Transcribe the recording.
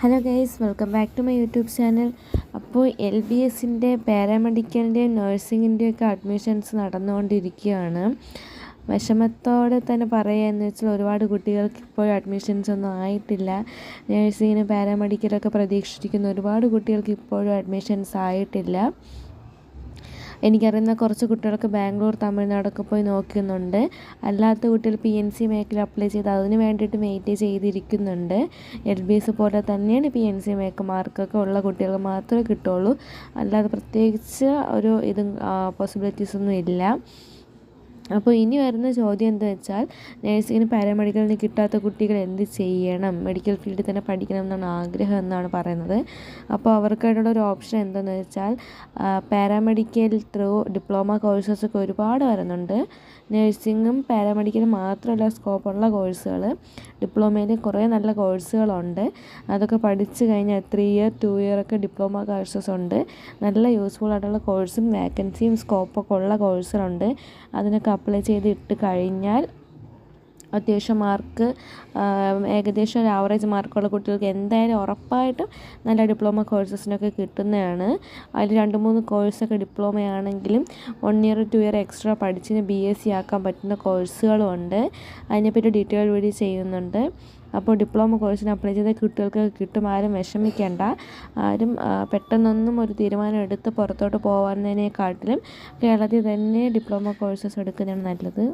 Hello guys welcome back to my YouTube channel അപ്പോൾ L B എസിന്റെ പാരാമെഡിക്കലിന്റെയും നഴ്സിങ്ങിന്റെയും ഒക്കെ അഡ്മിഷൻസ് നടന്നുകൊണ്ടിരിക്കുകയാണ്. വിഷമത്തോടെ തന്നെ പറയുകയെന്ന് വെച്ചാൽ ഒരുപാട് കുട്ടികൾക്ക് ഇപ്പോൾ അഡ്മിഷൻസ് ഒന്നും ആയിട്ടില്ല. നഴ്സിങ്ങിന് പാരാമെഡിക്കലൊക്കെ പ്രതീക്ഷിച്ചിരിക്കുന്ന ഒരുപാട് കുട്ടികൾക്ക് ഇപ്പോഴും അഡ്മിഷൻസ് ആയിട്ടില്ല. എനിക്കറിയുന്ന കുറച്ച് കുട്ടികളൊക്കെ ബാംഗ്ലൂർ തമിഴ്നാടൊക്കെ പോയി നോക്കുന്നുണ്ട്. അല്ലാത്ത കുട്ടികൾ പി എൻ സി മേഖല അപ്ലൈ ചെയ്ത് അതിന് വേണ്ടിയിട്ട് വെയിറ്റ് ചെയ്തിരിക്കുന്നുണ്ട്. എൽ ബി എസ് പോലെ തന്നെയാണ് പി എൻ സി മേക്ക് മാർക്കൊക്കെ ഉള്ള കുട്ടികൾ മാത്രമേ കിട്ടുള്ളൂ. അല്ലാതെ പ്രത്യേകിച്ച് ഒരു ഇതും പോസിബിലിറ്റീസ് ഒന്നും ഇല്ല. അപ്പോൾ ഇനി വരുന്ന ചോദ്യം എന്താ വെച്ചാൽ നേഴ്സിങ്ങിന് പാരാമെഡിക്കലിന് കിട്ടാത്ത കുട്ടികൾ എന്ത് ചെയ്യണം? മെഡിക്കൽ ഫീൽഡിൽ തന്നെ പഠിക്കണം എന്നാണ് ആഗ്രഹം എന്നാണ് പറയുന്നത്. അപ്പോൾ അവർക്കായിട്ടുള്ള ഒരു ഓപ്ഷൻ എന്താണെന്ന് വെച്ചാൽ പാരാമെഡിക്കൽ ത്രൂ ഡിപ്ലോമ കോഴ്സസ് ഒക്കെ ഒരുപാട് വരുന്നുണ്ട്. നേഴ്സിങ്ങും പാരാമെഡിക്കലും മാത്രമല്ല സ്കോപ്പുള്ള കോഴ്സുകൾ ഡിപ്ലോമയിൽ കുറേ നല്ല കോഴ്സുകളുണ്ട് അതൊക്കെ പഠിച്ചു കഴിഞ്ഞാൽ ത്രീ ഇയർ ടു ഇയർ ഒക്കെ ഡിപ്ലോമ കോഴ്സസ് ഉണ്ട്. നല്ല യൂസ്ഫുൾ ആയിട്ടുള്ള കോഴ്സും വാക്കൻസിയും സ്കോപ്പൊക്കെ ഉള്ള കോഴ്സുകളുണ്ട് അതിനൊക്കെ അപ്ലൈ ചെയ്ത് ഇട്ട് കഴിഞ്ഞാൽ അത്യാവശ്യം മാർക്ക് ഏകദേശം ഒരു ആവറേജ് മാർക്കുള്ള കുട്ടികൾക്ക് എന്തായാലും ഉറപ്പായിട്ടും നല്ല ഡിപ്ലോമ കോഴ്സസിനൊക്കെ കിട്ടുന്നതാണ്. അതിൽ രണ്ട് മൂന്ന് കോഴ്സൊക്കെ ഡിപ്ലോമയാണെങ്കിലും one year two year extra പഠിച്ചിന് B S C ആക്കാൻ പറ്റുന്ന കോഴ്സുകളും ഉണ്ട്. അതിനെപ്പറ്റി ഡീറ്റെയിൽ വീഡിയോ ചെയ്യുന്നുണ്ട്. അപ്പോൾ ഡിപ്ലോമ കോഴ്സിന് അപ്ലൈ ചെയ്ത കുട്ടികൾക്ക് കിട്ടും. ആരും വിഷമിക്കേണ്ട. ആരും പെട്ടെന്നൊന്നും ഒരു തീരുമാനം എടുത്ത് പുറത്തോട്ട് പോകുന്നതിനെക്കാട്ടിലും കേരളത്തിൽ തന്നെ ഡിപ്ലോമ കോഴ്സസ് എടുക്കുന്നതാണ് നല്ലത്.